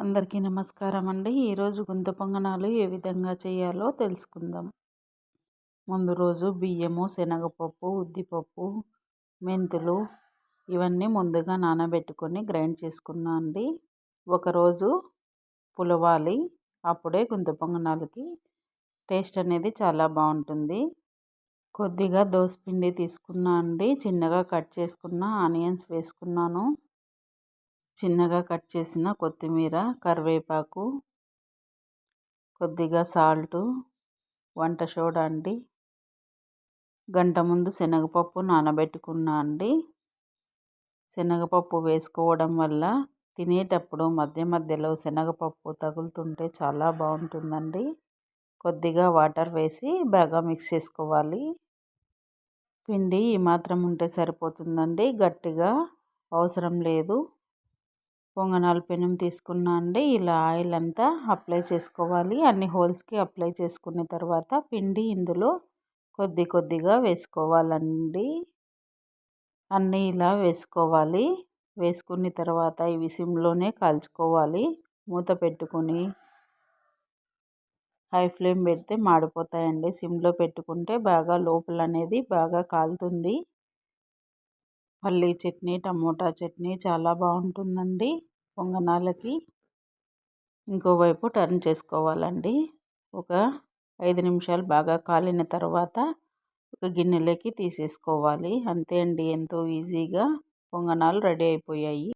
అందరికీ నమస్కారం అండి ఈరోజు గుంత పొంగనాలు ఏ విధంగా చేయాలో తెలుసుకుందాం. ముందు రోజు బియ్యము శనగపప్పు ఉద్దిపప్పు మెంతులు ఇవన్నీ ముందుగా నానబెట్టుకొని గ్రైండ్ చేసుకున్నా అండి. ఒకరోజు పులవాలి. అప్పుడే గుంత పొంగనాలకి టేస్ట్ అనేది చాలా బాగుంటుంది. కొద్దిగా దోసపిండి తీసుకున్నా అండి. చిన్నగా కట్ చేసుకున్న ఆనియన్స్ వేసుకున్నాను. చిన్నగా కట్ చేసిన కొత్తిమీర కరివేపాకు కొద్దిగా సాల్టు వంట సోడా అండి. గంట ముందు శనగపప్పు నానబెట్టుకున్నా అండి. శనగపప్పు వేసుకోవడం వల్ల తినేటప్పుడు మధ్య మధ్యలో శనగపప్పు తగులుతుంటే చాలా బాగుంటుందండి. కొద్దిగా వాటర్ వేసి బాగా మిక్స్ చేసుకోవాలి. పిండి ఈ మాత్రం ఉంటే సరిపోతుందండి. గట్టిగా అవసరం లేదు. పొంగనాలు పెనం తీసుకున్నా అండి. ఇలా ఆయిల్ అంతా అప్లై చేసుకోవాలి. అన్ని హోల్స్కి అప్లై చేసుకున్న తర్వాత పిండి ఇందులో కొద్ది కొద్దిగా వేసుకోవాలండి. అన్నీ ఇలా వేసుకోవాలి. వేసుకున్న తర్వాత ఇవి సిమ్లోనే కాల్చుకోవాలి. మూత పెట్టుకొని హై ఫ్లేమ్ పెడితే మాడిపోతాయండి. సిమ్లో పెట్టుకుంటే బాగా లోపల అనేది బాగా కాలుతుంది. పల్లీ చట్నీ టమోటా చట్నీ చాలా బాగుంటుందండి. పొంగనాలకి ఇంకోవైపు టర్న్ చేసుకోవాలండి. ఒక ఐదు నిమిషాలు బాగా కాలిన తర్వాత ఒక గిన్నెలోకి తీసేసుకోవాలి. అంతే అండి ఎంతో ఈజీగా పొంగనాలు రెడీ అయిపోయాయి.